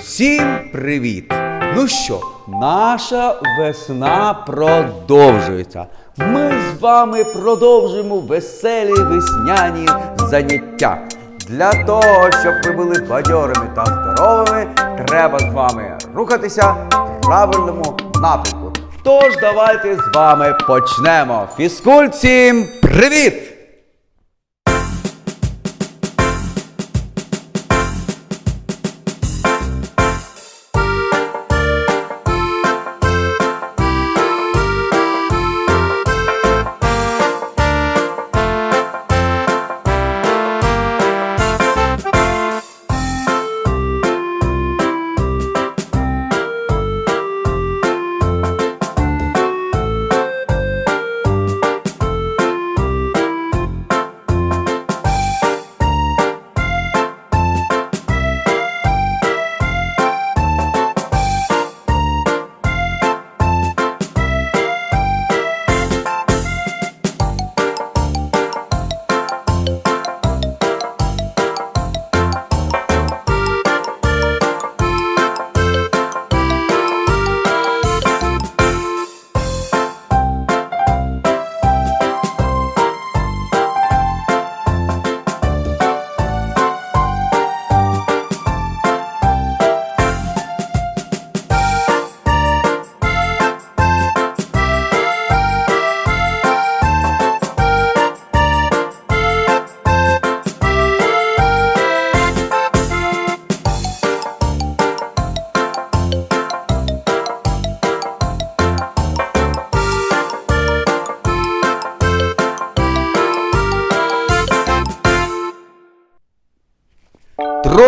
Усім привіт! Ну що, наша весна продовжується. Ми з вами продовжуємо веселі весняні заняття. Для того, щоб ви були бадьорими та здоровими, треба з вами рухатися в правильному напрямку. Тож давайте з вами почнемо. Фізкульт-всім привіт!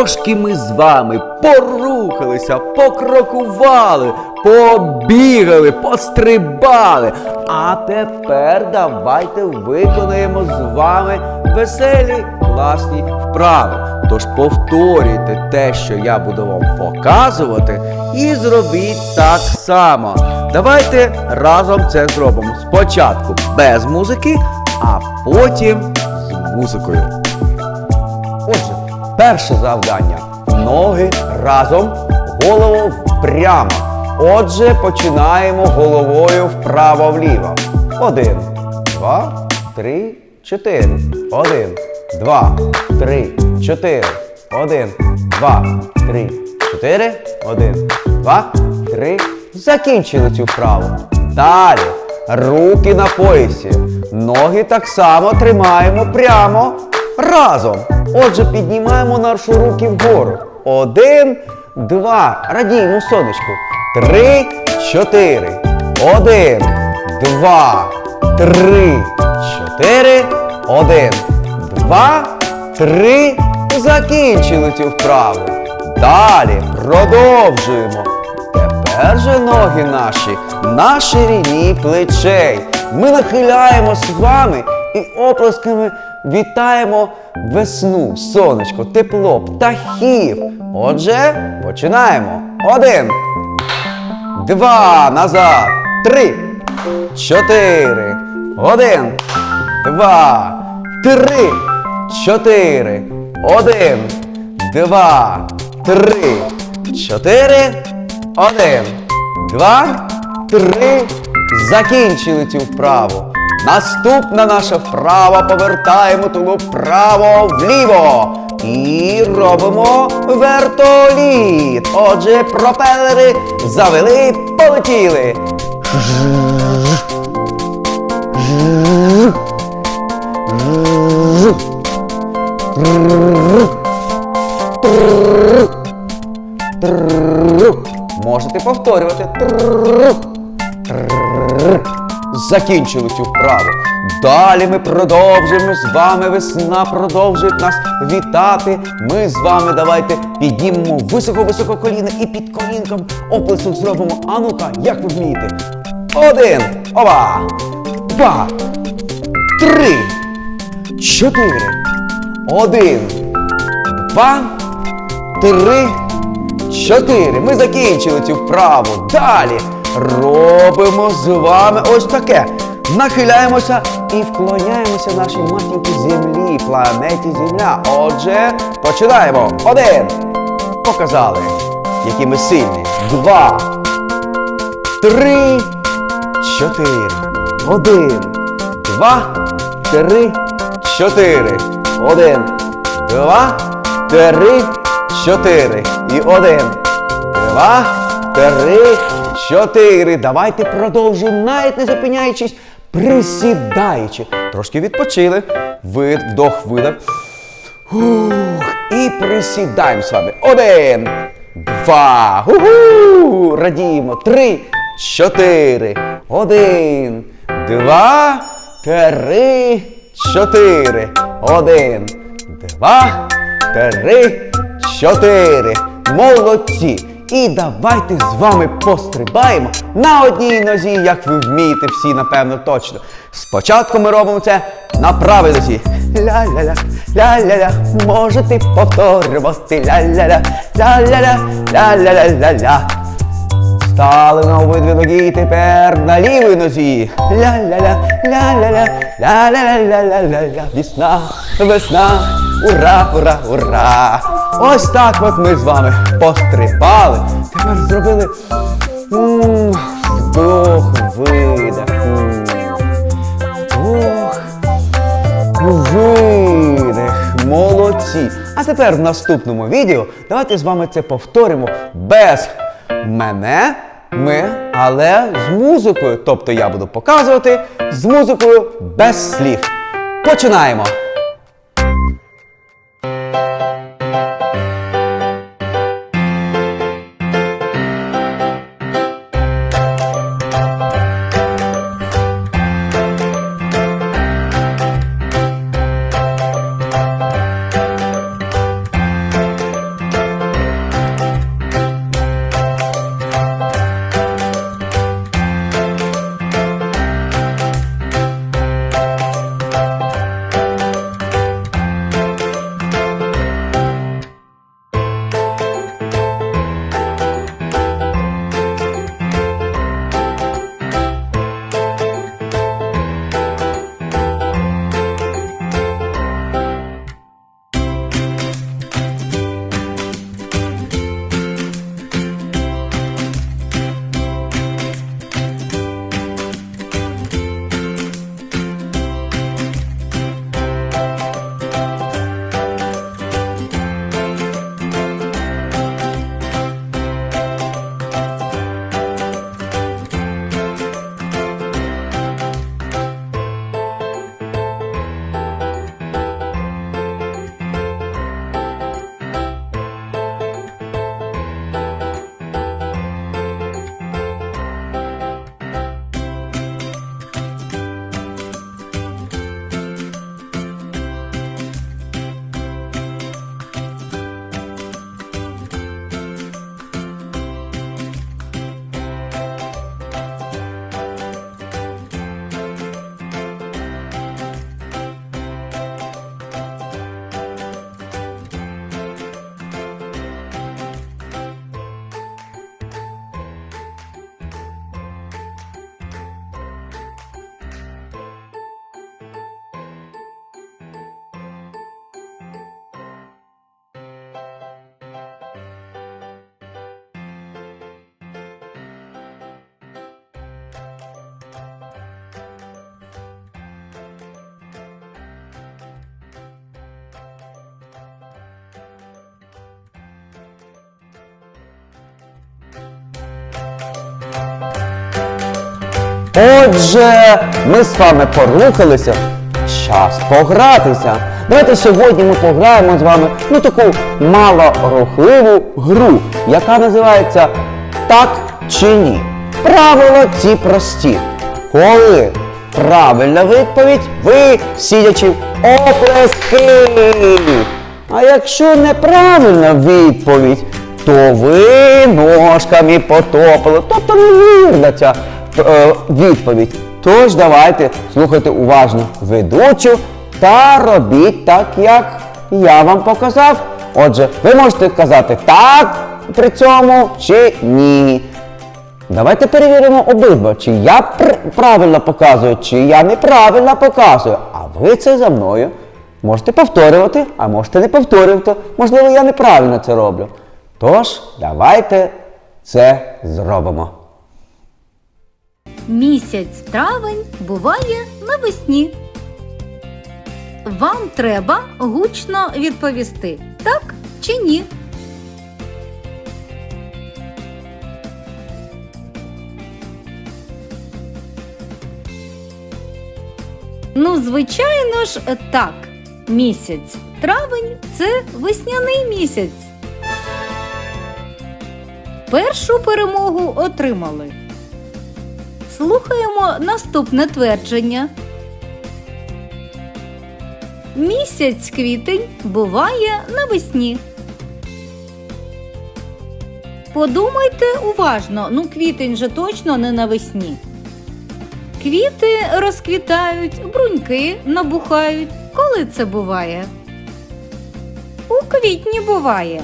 Трошки ми з вами порухалися, покрокували, побігали, пострибали. А тепер давайте виконаємо з вами веселі класні вправи. Тож повторюйте те, що я буду вам показувати, і зробіть так само. Давайте разом це зробимо. Спочатку без музики, а потім з музикою. Перше завдання. Ноги разом, голову прямо. Отже, починаємо головою вправо-вліво. Один, два, три, чотири. Один, два, три, чотири. Один, два, три, чотири. Один, два, три. Закінчили цю вправу. Далі. Руки на поясі. Ноги так само тримаємо прямо разом. Отже, піднімаємо наші руки вгору. Один, два. Радіємо сонечку. Три, чотири. Один, два, три, чотири. Один, два, три. Закінчили цю вправу. Далі продовжуємо. Тепер же ноги наші на ширині плечей. Ми нахиляємось з вами і оплесками вітаємо весну, сонечко, тепло, птахів. Отже, починаємо. Один. Два. Назад. Три. Чотири. Один. Два. Три. Чотири. Один. Два. Три. Чотири. Один. Два. Три. Закінчили цю вправу. Наступна наша вправа повертаємо тулуб вправо вліво. І робимо вертоліт. Отже, пропелери завели, полетіли. Можете повторювати. Закінчили цю вправу. Далі ми продовжуємо з вами. Весна продовжує нас вітати. Ми з вами давайте піднімемо високо-високо коліна і під колінком оплесок зробимо. А ну-ка, як ви вмієте? Один. Ова. Два. Три. Чотири. Один. Два. Три. Чотири. Ми закінчили цю вправу. Далі робимо з вами ось таке. Нахиляємося і вклоняємося нашій матінці землі, планеті Земля. Отже, починаємо. Один. Показали. які ми сильні. Два, три, чотири. Один, два, три, чотири. Один, два, три, чотири. І один, два, три, чотири. Давайте продовжуємо, навіть не зупиняючись, присідаючи. Трошки відпочили. Вид, вдох, видох. І присідаємо з вами. Один, два. Уху! Радіємо. Три, чотири. Один, два, три, чотири. Один, два, три, чотири. Молодці. І давайте з вами пострибаємо на одній нозі, як ви вмієте всі, напевно, точно. Спочатку ми робимо це на правій нозі. Ля-ля-ля, ля-ля-ля, можете повторювати. Ля-ля-ля, ля-ля-ля, ля-ля-ля-ля-ля. Стали на обидві ноги, тепер на лівій нозі. Ля-ля-ля, ля-ля-ля, ля-ля-ля-ля-ля-ля. Весна, весна, ура, ура, ура. Ось так от ми з вами пострибали. Тепер зробили вдох, видих. Вдох, видих. Молодці. А тепер в наступному відео давайте з вами це повторимо без мене, ми, але з музикою. Тобто я буду показувати з музикою без слів. Починаємо! Отже, ми з вами порухалися. Час погратися. Давайте сьогодні ми пограємо з вами ну таку малорухливу гру, яка називається Так чи ні. Правила ці прості. Коли правильна відповідь, ви сидячи оплески. А якщо неправильна відповідь, то ви ножками потопили. Тобто невірна ця е, відповідь. Тож давайте слухайте уважно ведучу та робіть так, як я вам показав. Отже, ви можете казати так при цьому чи ні. Давайте перевіримо обидва, чи я пр- правильно показую, чи я неправильно показую. А ви це за мною можете повторювати, а можете не повторювати. Можливо, я неправильно це роблю. Тож, давайте це зробимо. Місяць травень буває навесні. Вам треба гучно відповісти так чи ні. Ну, звичайно ж, так. Місяць травень це весняний місяць. Першу перемогу отримали. Слухаємо наступне твердження. Місяць квітень буває навесні. Подумайте уважно, ну квітень же точно не навесні. Квіти розквітають, бруньки набухають. Коли це буває? У квітні буває.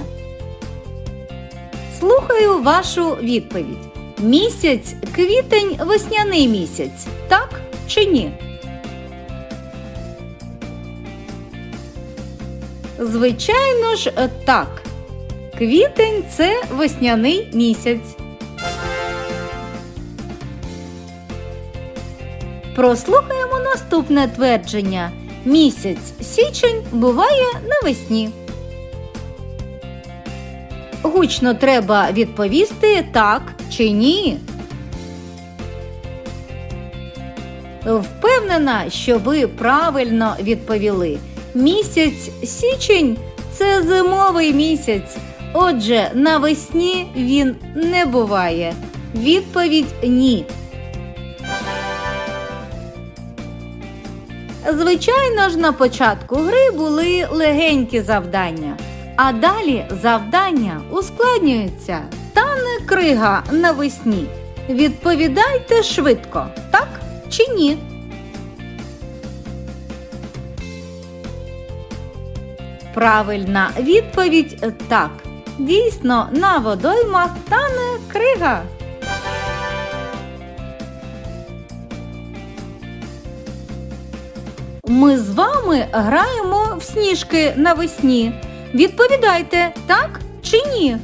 Слухаю вашу відповідь. Місяць квітень весняний місяць, так чи ні? Звичайно ж, так. Квітень це весняний місяць. Прослухаємо наступне твердження. Місяць січень буває навесні. Гучно треба відповісти так чи ні. Впевнена, що ви правильно відповіли. Місяць січень це зимовий місяць. Отже, навесні він не буває. Відповідь ні. Звичайно ж, на початку гри були легенькі завдання, а далі завдання ускладнюються. Тане крига навесні. Відповідайте швидко, так чи ні? Правильна відповідь так. Дійсно, на водоймах тане крига. Ми з вами граємо в сніжки навесні. Відповідайте, так чи ні?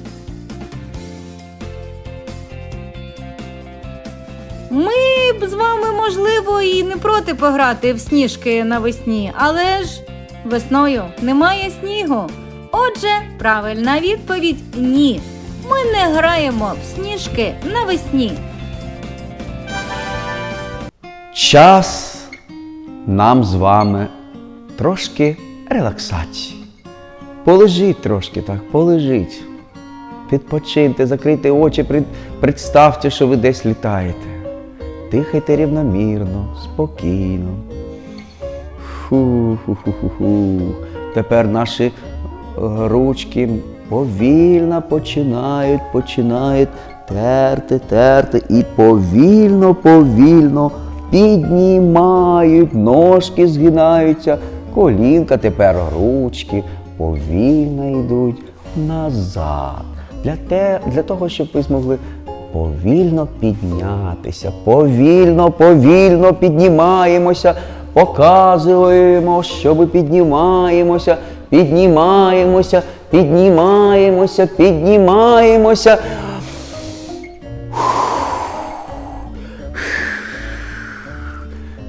Ми б з вами, можливо, і не проти пограти в сніжки навесні, але ж весною немає снігу. Отже, правильна відповідь ні. Ми не граємо в сніжки навесні. Час нам з вами трошки релаксації. Полежіть трошки так, полежіть. Відпочиньте, закрийте очі, представте, що ви десь літаєте. Дихайте рівномірно, спокійно. Фу-ху-ху-ху-ху. Тепер наші ручки повільно починають, починають терти, терти і повільно, повільно піднімають, ножки згинаються, колінка, тепер ручки повільно йдуть назад. Для, те, для того, щоб ви змогли повільно піднятися, повільно, повільно піднімаємося, показуємо, що ми піднімаємося, піднімаємося, піднімаємося, піднімаємося.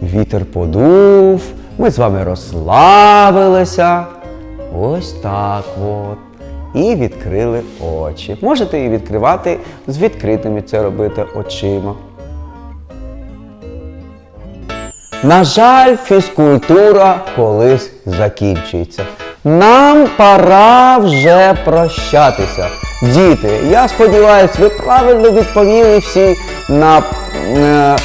Вітер подув, ми з вами розслабилися. Ось так от. І відкрили очі. Можете і відкривати з відкритими це робити очима. На жаль, фізкультура колись закінчується. Нам пора вже прощатися. Діти, я сподіваюся, ви правильно відповіли всі на е,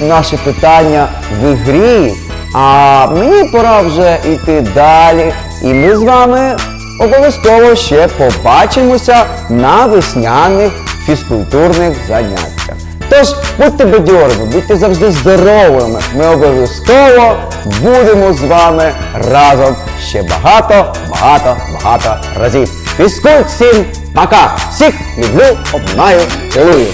наші питання в грі. А мені пора вже йти далі. І ми з вами обов'язково ще побачимося на весняних фізкультурних заняттях. Тож будьте бадьорими, будьте завжди здоровими. Ми обов'язково будемо з вами разом ще багато, багато, багато разів. Фізкульт всім пока! Всіх люблю, обнаю, цілую!